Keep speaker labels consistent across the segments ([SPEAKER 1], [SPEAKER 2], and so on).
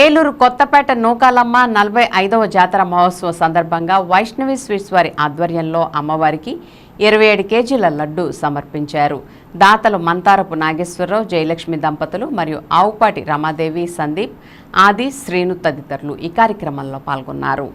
[SPEAKER 1] ఏలూరు కొత్తపేట నూకాలమ్మ నలభై ఐదవ జాతర మహోత్సవం సందర్భంగా వైష్ణవి స్వీట్స్ వారి ఆధ్వర్యంలో అమ్మవారికి ఇరవై ఏడు కేజీల లడ్డు సమర్పించారు. దాతలు మంతారపు నాగేశ్వరరావు జయలక్ష్మి దంపతులు మరియు ఆవుపాటి రమాదేవి సందీప్ ఆది శ్రీను తదితరులు ఈ కార్యక్రమంలో పాల్గొన్నారు.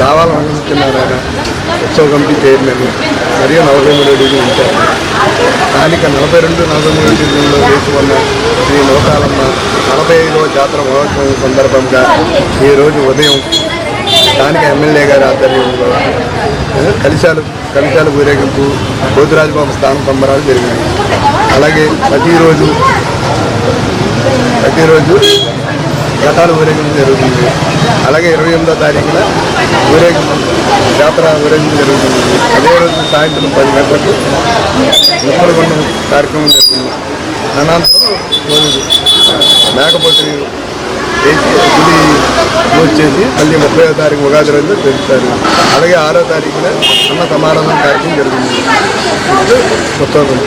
[SPEAKER 2] రావాలని అనుకుంటున్నారాయన ఉత్సవ కమిటీ చైర్మన్ మరియు నలభై మూడు డిగ్రీ ఉంటారు స్థానిక నలభై రెండు నలభై మూడు డిగ్రీలో వేసి ఉన్న శ్రీ లోకాలమ్మ నలభై ఐదవ జాతర మహోత్సవం సందర్భంగా ఈరోజు ఉదయం స్థానిక ఎమ్మెల్యే గారి ఆధ్వర్యంలో కలిశాలు కలిశాలు ఊరేగింపు పోతురాజుబాబు స్థానం సంబరాలు జరిగినాయి. అలాగే ప్రతిరోజు ప్రతిరోజు ఘటాలు ఊరేగింపు జరుగుతుంది. అలాగే ఇరవై ఎనిమిదో తారీఖున ఊరేగింపు జాతర ఊరేగింపు జరుగుతుంది. అదే రోజు సాయంత్రం పది గంటలకు ముప్పలగొండ కార్యక్రమం జరుగుతుంది. అనంతరం మేకపోతే పూజ చేసి మళ్ళీ ముప్పై తారీఖు ఉగాది రోజు పెరుగుతారు అలాగే ఆరో తారీఖున అన్న సమారాధన కార్యక్రమం జరుగుతుంది ఇది ఉత్సవం